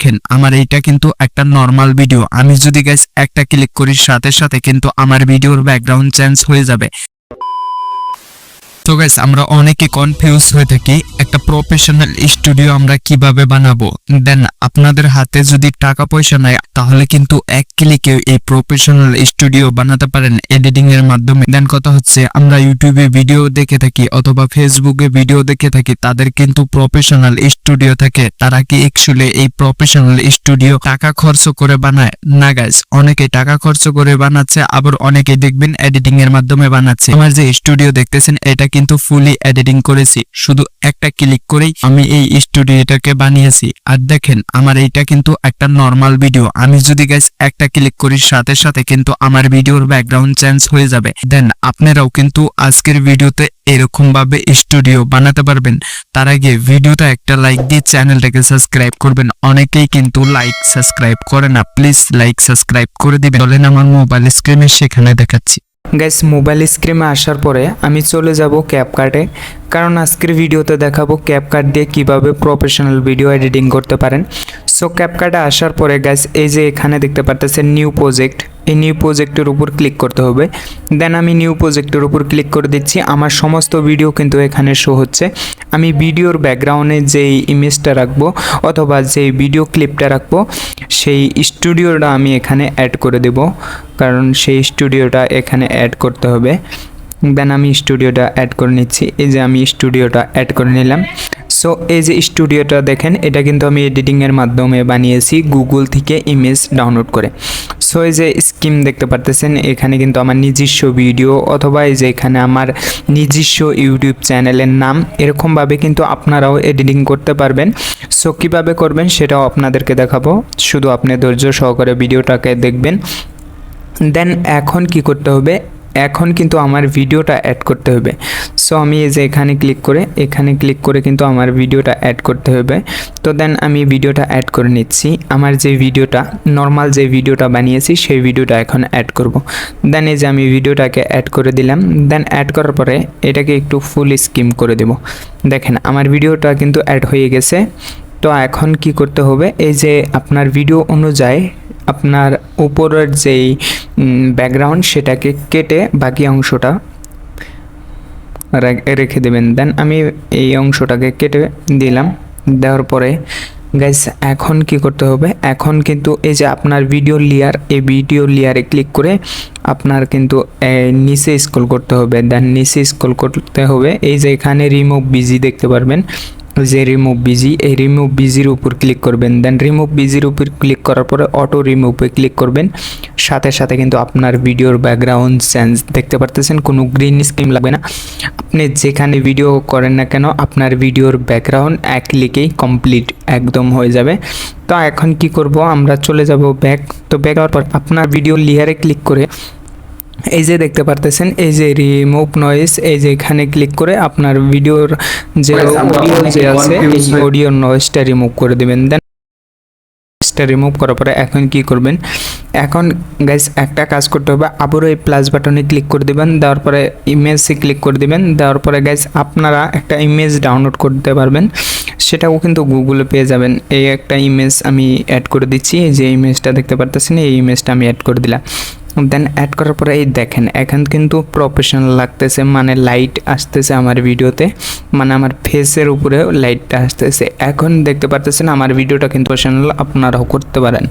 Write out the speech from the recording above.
দেখেন, আমার এইটা কিন্তু একটা নর্মাল ভিডিও আমি যদি গাইস একটা ক্লিক করি, সাথে সাথে কিন্তু আমার ভিডিওর ব্যাকগ্রাউন্ড চেঞ্জ হয়ে যাবে। তো গাইস আমরা অনেকে কনফিউজ হয়ে থাকি, একটা প্রফেশনাল স্টুডিও আমরা কীভাবে বানাবো? দেন আপনাদের হাতে যদি টাকা পয়সা নাই, তাহলে কিন্তু এক ক্লিকে এই প্রফেশনাল স্টুডিও বানাতে পারেন এডিটিং এর মাধ্যমে। দেন কথা হচ্ছে, আমরা ইউটিউবে ভিডিও দেখে থাকি অথবা ফেসবুকে ভিডিও দেখে থাকি, তাদের কিন্তু প্রফেশনাল স্টুডিও থাকে। তারা কি একচুয়ালি এই প্রফেশনাল স্টুডিও টাকা খরচ করে বানায়? না গাইস অনেকে টাকা খরচ করে বানাচ্ছে, আবার অনেকে দেখবেন এডিটিং এর মাধ্যমে বানাচ্ছে। আমার যে স্টুডিও দেখতেছেন, এটা কিন্তু ফুলি এডিটিং করেছি। শুধু একটা ক্লিক করেই আমি এই স্টুডিওটাকে বানিয়েছি। আর দেখেন, আমার এইটা কিন্তু একটা নর্মাল ভিডিও আমি যদি গাইস একটা ক্লিক করি, সাথে সাথে কিন্তু আমার ভিডিওর ব্যাকগ্রাউন্ড চেঞ্জ হয়ে যাবে। দেন আপনারাও কিন্তু আজকের ভিডিওতে এরকম ভাবে স্টুডিও বানাতে পারবেন। তার আগে ভিডিওটা একটা লাইক দিয়ে চ্যানেলটাকে সাবস্ক্রাইব করবেন। অনেকেই কিন্তু লাইক সাবস্ক্রাইব করে না। প্লিজ লাইক সাবস্ক্রাইব করে দিবেন। বলেন আমার মোবাইল স্ক্রিনে সেখানে দেখাচ্ছি। গ্যাস মোবাইল স্ক্রিনে আসার পরে আমি চলে যাব ক্যাপকার্টে কারণ আজকের ভিডিওতে দেখাবো ক্যাপকার্ট দিয়ে কীভাবে প্রফেশনাল ভিডিও এডিটিং করতে পারেন। সো ক্যাপকার্টে আসার পরে গ্যাস এই যে এখানে দেখতে পারতেছেন নিউ প্রজেক্ট এই নিউ প্রজেক্টের উপর ক্লিক করতে হবে। দেন আমি নিউ প্রজেক্টের উপর ক্লিক করে দিচ্ছি। আমার সমস্ত ভিডিও কিন্তু এখানে শো হচ্ছে। আমি ভিডিওর ব্যাকগ্রাউন্ডে যেই ইমেজটা রাখব অথবা যেই ভিডিও ক্লিপটা রাখব, সেই স্টুডিওটা আমি এখানে অ্যাড করে দেব। কারণ সেই স্টুডিওটা এখানে অ্যাড করতে হবে। দেন আমি স্টুডিওটা অ্যাড করে নিচ্ছি। এই যে আমি স্টুডিওটা অ্যাড করে নিলাম। সো এই যে স্টুডিওটা দেখেন, এটা কিন্তু আমি এডিটিংয়ের মাধ্যমে বানিয়েছি গুগল থেকে ইমেজ ডাউনলোড করে। সো এই যে স্কিম দেখতে পারতেছেন, এখানে কিন্তু আমার নিজস্ব ভিডিও অথবা এই যে এখানে আমার নিজস্ব ইউটিউব চ্যানেলের নাম, এরকমভাবে কিন্তু আপনারাও এডিটিং করতে পারবেন। সো কীভাবে করবেন সেটাও আপনাদেরকে দেখাবো। শুধু আপনি ধৈর্য সহকারে ভিডিওটাকে দেখবেন। দেন এখন কি করতে হবে? এখন কিন্তু আমার ভিডিওটা অ্যাড করতে হবে। সো আমি এই যে এখানে ক্লিক করে, এখানে ক্লিক করে কিন্তু আমার ভিডিওটা অ্যাড করতে হবে। তো দেন আমি ভিডিওটা অ্যাড করে নিচ্ছি। আমার যে ভিডিওটা নর্মাল যে ভিডিওটা বানিয়েছি, সেই ভিডিওটা এখন অ্যাড করব। দেন এই যে আমি ভিডিওটাকে অ্যাড করে দিলাম। দেন অ্যাড করার পরে এটাকে একটু ফুল স্কিম করে দেব। দেখেন, আমার ভিডিওটা কিন্তু অ্যাড হয়ে গেছে। তো এখন কি করতে হবে? এই যে আপনার ভিডিও অনুযায়ী আপনার উপরের যেই ব্যাকগ্রাউন্ড সেটাকে কেটে বাকি অংশটা রেখে দেবেন। দেন আমি এই অংশটাকে কেটে দিলাম। দেওয়ার পরে গাইস এখন কি করতে হবে? এখন কিন্তু এই যে আপনার ভিডিও লেয়ার এই ভিডিও লেয়ারে ক্লিক করে আপনার কিন্তু নিচে স্ক্রল করতে হবে। দেন নিচে স্ক্রল করতে হবে। এই যে এখানে রিমুভ বিজি দেখতে পারবেন। যে রিমুভ বিজি এই রিমুভ বিজির উপর ক্লিক করবেন। দেন রিমুভ বিজির উপর ক্লিক করার পরে অটো রিমুভে ক্লিক করবেন। সাথে সাথে কিন্তু আপনার ভিডিওর ব্যাকগ্রাউন্ড চেঞ্জ দেখতে পারতেছেন, কোনো গ্রিন স্ক্রিন লাগবে না। আপনি যেখানে ভিডিও করেন না কেন, আপনার ভিডিওর ব্যাকগ্রাউন্ড এক ক্লিকেই কমপ্লিট একদম হয়ে যাবে। তো এখন কি করব, আমরা চলে যাব ব্যাক তো ব্যাক হওয়ার পর আপনার ভিডিও লেয়ারে ক্লিক করে এই যে দেখতে পারতেছেন এই যে রিমুভ নয়েজ এই যে এখানে ক্লিক করে আপনার ভিডিওর যে অডিও যে আছে এই অডিও নয়েজটা রিমুভ করে দিবেন। দেন রিমুভ করার পরে এখন কি করবেন? এখন গাইস একটা কাজ করতে হবে আবারও এই প্লাস বাটনে ক্লিক করে দিবেন দেওয়ার পরে ইমেজে ক্লিক করে দিবেন দেওয়ার পরে গাইস আপনারা একটা ইমেজ ডাউনলোড করতে পারবেন সেটাও কিন্তু গুগলে পেয়ে যাবেন। এই একটা ইমেজ আমি অ্যাড করে দিচ্ছি এই যে ইমেজটা দেখতে পারতেছেন এই ইমেজটা আমি অ্যাড করে দিলাম। দেন অ্যাড করার পরে এই দেখেন, এখন কিন্তু প্রফেশনাল লাগতেছে মানে লাইট আসতেছে আমার ভিডিওতে মানে আমার ফেসের উপরে লাইটটা আসতেছে। এখন দেখতে পারতেছেন আমার ভিডিওটা কিন্তু প্রফেশনাল আপনারাও করতে পারেন।